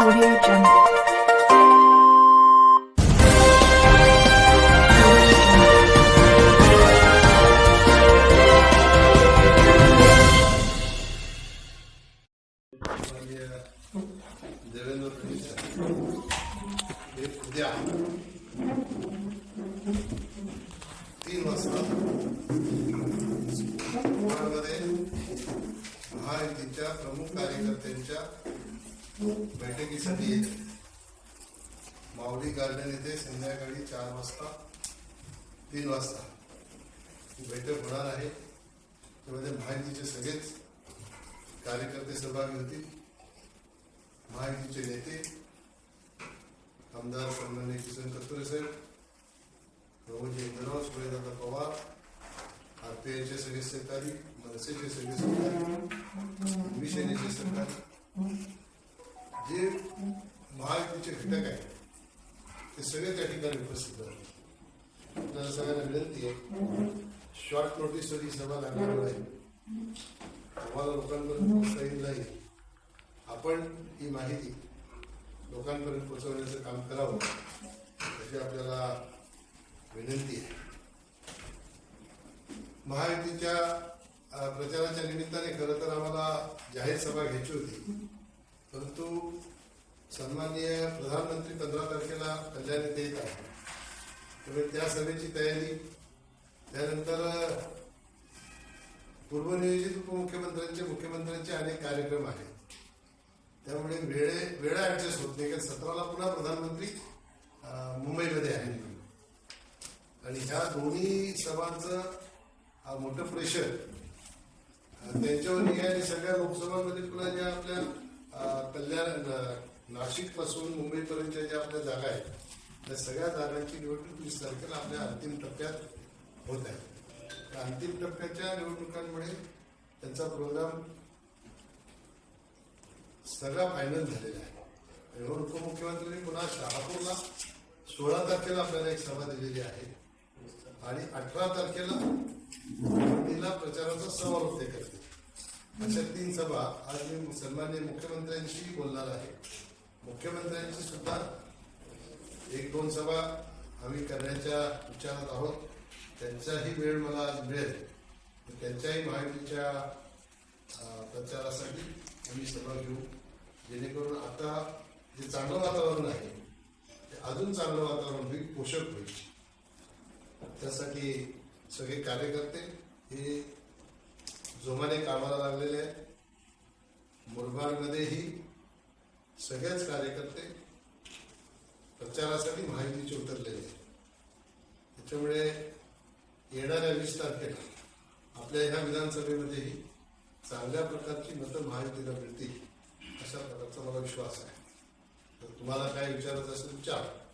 Audio जंगल देवेंद्र उद्या तीन वाजता महायुतीच्या प्रमुख कार्यकर्त्यांच्या बैठकीसाठी माऊली गार्डन येथे संध्याकाळी चार वाजता तीन वाजता बैठक होणार आहे. त्यामध्ये महायुतीचे सगळेच कार्यकर्ते सहभागी होतील. महायुतीचे नेते आमदार सन्मान्य किसन कस्तुरे साहेब प्रभूजी इंद्रराव सुरेदादा पवार आरपीआयचे सगळे सहकारी मनसेचे सगळे सहकारी मिशनेचे सरकारी जे महायुतीचे घटक आहेत. ते सगळे त्या ठिकाणी उपस्थित आहेत. आपल्याला सगळ्यांना विनंती आहे. शॉर्ट नोटीसवर ही सभा नाही. आम्हाला लोकांपर्यंत पोहोचता येईल नाही. आपण ही माहिती लोकांपर्यंत पोहोचवण्याचं काम करावं त्याची आपल्याला विनंती आहे. महायुतीच्या प्रचाराच्या निमित्ताने खरं तर आम्हाला जाहीर सभा घ्यायची होती. परंतु सन्माननीय प्रधानमंत्री पंधरा तारखेला कल्याण येथे येत आहे त्यामुळे त्या सभेची तयारी त्यानंतर पूर्वनियोजित उपमुख्यमंत्र्यांचे मुख्यमंत्र्यांचे अनेक कार्यक्रम आहेत. त्यामुळे वेळे वेळा ऍडजस्ट होत नाही. कारण सतराला पुन्हा प्रधानमंत्री मुंबईमध्ये आहे आणि ह्या दोन्ही सभांचं मोठं प्रेशर त्यांच्यावर आहे आणि सगळ्या लोकसभामध्ये पुन्हा ज्या आपल्या नाशिकपासून नाशिकपासून मुंबईपर्यंतच्या ज्या आपल्या जागा आहेत त्या सगळ्या जागांची निवडणूक वीस तारखेला आपल्या अंतिम टप्प्यात होत आहे. त्या अंतिम टप्प्याच्या निवडणुकांमुळे त्यांचा प्रोग्राम सगळा फायनल झालेला आहे. आणि उपमुख्यमंत्र्यांनी पुन्हा शहापूरला सोळा तारखेला आपल्याला एक सभा दिलेली आहे. आणि अठरा तारखेला दिल्लीला प्रचाराचा समारोप ते करते अशा तीन सभा आज मी सन्मान्य मुख्यमंत्र्यांशी बोलणार आहे. मुख्यमंत्र्यांची सुद्धा एक दोन सभा आम्ही करण्याच्या विचारात आहोत. त्यांचाही वेळ मला आज मिळेल. त्यांच्याही माहितीच्या प्रचारासाठी आम्ही सभा घेऊ. जेणेकरून आता जे चांगलं वातावरण आहे ते अजून चांगलं वातावरण होईल पोषक होईल. त्यासाठी सगळे कार्यकर्ते हे जोमाने कामाला लागलेले आहेत. मुरबाडमध्येही सगळेच कार्यकर्ते प्रचारासाठी माहितीचे उतरलेले आहेत. त्याच्यामुळे येणाऱ्या वीस तारखेला आपल्या ह्या विधानसभेमध्येही चांगल्या प्रकारची मतं महायुतीला मिळतील अशा प्रकारचा मला विश्वास आहे. तर तुम्हाला काय विचारायचं असेल विचार.